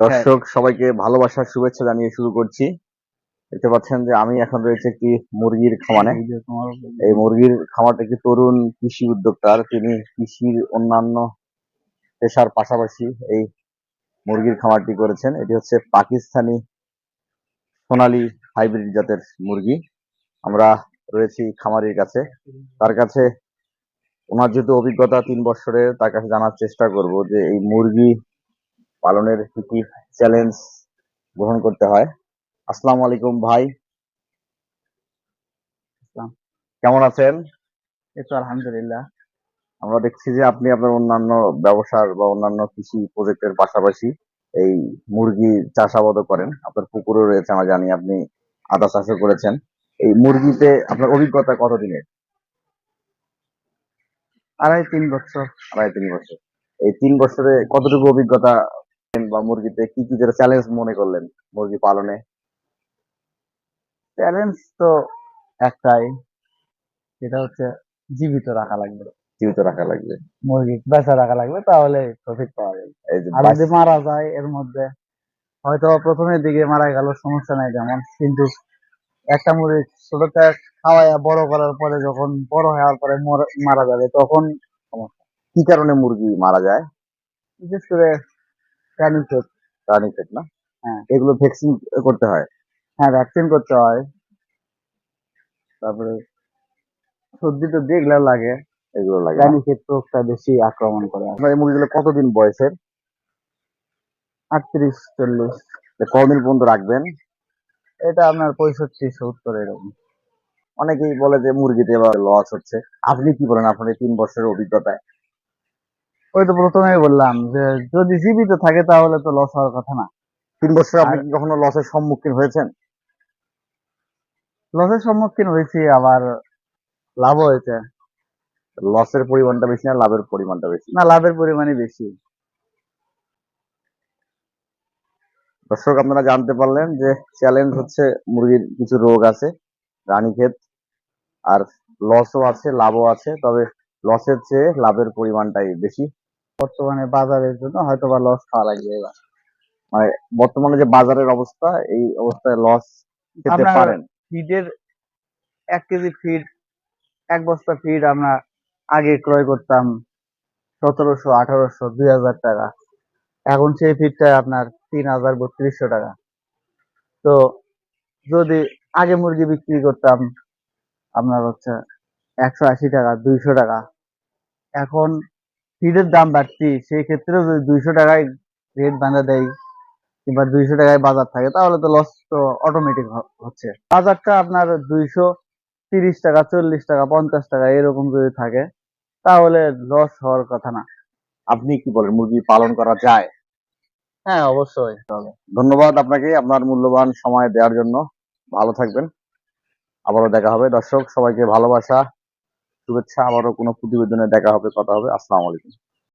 দর্শক সবাইকে ভালোবাসার শুভেচ্ছা জানিয়ে শুরু করছি। দেখতে পাচ্ছেন যে আমি এখন রয়েছে একটি মুরগির খামারে। এই মুরগির খামারটা একটি তরুণ কৃষি উদ্যোক্তার তিনি কৃষির অন্যান্য পেশার পাশাপাশি এই মুরগির খামারটি করেছেন। এটি হচ্ছে পাকিস্তানি সোনালী হাইব্রিড জাতের মুরগি। আমরা রয়েছি খামারির কাছে। তার কাছে ওনার যেহেতু অভিজ্ঞতা তিন বছরের তার কাছে জানার চেষ্টা করব যে এই মুরগি পালনের কি কি চ্যালেঞ্জ গ্রহণ করতে হয়। আসসালামু আলাইকুম ভাই। কেমন আছেন? এই তো আলহামদুলিল্লাহ। আমরা দেখছি যে আপনি আপনার অন্যান্য ব্যবসার বা অন্যান্য কৃষি প্রজেক্টের পাশাপাশি এই মুরগি চাষাবাদও করেন। আপনার পুকুরও রয়েছে আমরা জানি আপনি আদা চাষও করেছেন। এই মুরগিতে আপনার অভিজ্ঞতা কতদিনের? আড়াই তিন বছর। আড়াই তিন বছর। এই তিন বছরে কতটুকু অভিজ্ঞতা বা মুরগিতে কি কি চ্যালেঞ্জ মনে করলেন মুরগি পালনে? চ্যালেঞ্জ তো একটাই সেটা হচ্ছে জীবিত রাখা লাগবে। জীবিত রাখা লাগবে। মুরগি বেচা রাখা লাগবে তাহলে প্রফিট পাওয়া যাবে। আর যদি মারা যায় এর মধ্যে হয়তো প্রথমের দিকে মারা গেল সমস্যা নাই যেমন কিন্তু একটা মুরগি ছোটতে খাওয়াইয়া বড় করার পরে যখন বড় হওয়ার পরে মর- মারা যাবে তখন কি কারণে মুরগি মারা যায়? বিশেষ করে প্রাণী ক্ষেত রানী পেট না? হ্যাঁ। এগুলো ভ্যাকসিন করতে হয়। হ্যাঁ ভ্যাকসিন করতে হয়। তারপরে সর্দি টর্দি এগুলো লাগে। এগুলো লাগে না? প্রাণী রোগটা বেশি আক্রমণ করে। আপনার এই মুরগিগুলো কতদিন বয়সের? আটত্রিশ চল্লিশ। যে কতদিন পর্যন্ত রাখবেন? এটা আপনার পঁয়ষট্টি সত্তর এরকম। অনেকেই বলে যে মুরগিতে এবার লস হচ্ছে। আপনি কি বলেন আপনার তিন বছরের অভিজ্ঞতায়? ওই তো প্রথমে বললাম যে যদি জীবিত থাকে তাহলে তো লস হওয়ার কথা না। তিন বছর আপনি কি কখনো লসের সম্মুখীন হয়েছেন? লসের সম্মুখীন হয়েছি আবার লাভ হয়েছে। লসের পরিমাণটা বেশি না লাভের পরিমাণটা বেশি? না লাভের পরিমাণই বেশি। দর্শক আপনারা জানতে পারলেন যে চ্যালেঞ্জ হচ্ছে মুরগির কিছু রোগ আছে রানীক্ষেত। আর লসও আছে লাভও আছে তবে লসের চেয়ে লাভের পরিমাণটাই বেশি। বর্তমানে বাজারের জন্য হয়তো বা লস খাওয়া লাগবে এবার। মানে বর্তমানে যে বাজারের অবস্থা এই অবস্থায় লস খেতে পারেন। ফিডের এক কেজি ফিড এক বস্তা ফিড আমরা আগে ক্রয় করতাম সতেরোশো আঠারোশো দুই হাজার টাকা। এখন সেই ফিডটা আপনার তিন হাজার বত্রিশশো টাকা। তো যদি আগে মুরগি বিক্রি করতাম আপনার হচ্ছে একশো আশি টাকা দুইশো টাকা। এখন ফিডের দাম বাড়তি সেই ক্ষেত্রেও যদি দুইশো টাকায় রেট বাঁধা দেয় কিংবা দুইশো টাকায় বাজার থাকে তাহলে তো লস তো অটোমেটিক হচ্ছে। বাজারটা আপনার দুইশো তিরিশ টাকা চল্লিশ টাকা পঞ্চাশ টাকা এরকম যদি থাকে তাহলে লস হওয়ার কথা না। আপনি কি বলেন মুরগি পালন করা যায়? হ্যাঁ অবশ্যই। ধন্যবাদ আপনাকে আপনার মূল্যবান সময় দেওয়ার জন্য। ভালো থাকবেন। আবারও দেখা হবে। দর্শক সবাইকে ভালোবাসা। শুভেচ্ছা আবারও কোনো প্রতিবেদনে দেখা হবে কথা হবে। আসসালামু আলাইকুম।